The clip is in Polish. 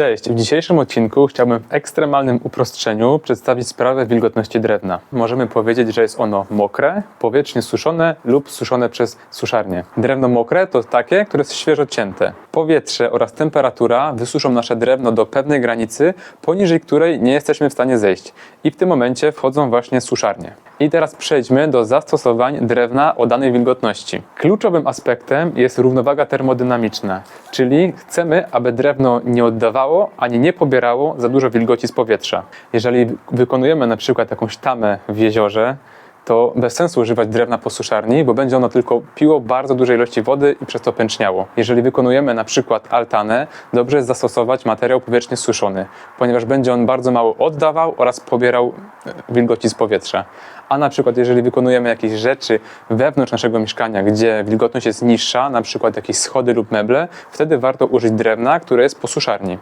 Cześć, w dzisiejszym odcinku chciałbym w ekstremalnym uproszczeniu przedstawić sprawę wilgotności drewna. Możemy powiedzieć, że jest ono mokre, powietrznie suszone lub suszone przez suszarnię. Drewno mokre to takie, które jest świeżo cięte. Powietrze oraz temperatura wysuszą nasze drewno do pewnej granicy, poniżej której nie jesteśmy w stanie zejść. I w tym momencie wchodzą właśnie suszarnie. I teraz przejdźmy do zastosowań drewna o danej wilgotności. Kluczowym aspektem jest równowaga termodynamiczna, czyli chcemy, aby drewno nie oddawało ani nie pobierało za dużo wilgoci z powietrza. Jeżeli wykonujemy na przykład jakąś tamę w jeziorze, to bez sensu używać drewna po suszarni, bo będzie ono tylko piło bardzo duże ilości wody i przez to pęczniało. Jeżeli wykonujemy na przykład altanę, dobrze jest zastosować materiał powietrznie suszony, ponieważ będzie on bardzo mało oddawał oraz pobierał e, wilgoci z powietrza. A na przykład jeżeli wykonujemy jakieś rzeczy wewnątrz naszego mieszkania, gdzie wilgotność jest niższa, na przykład jakieś schody lub meble, wtedy warto użyć drewna, które jest po suszarni.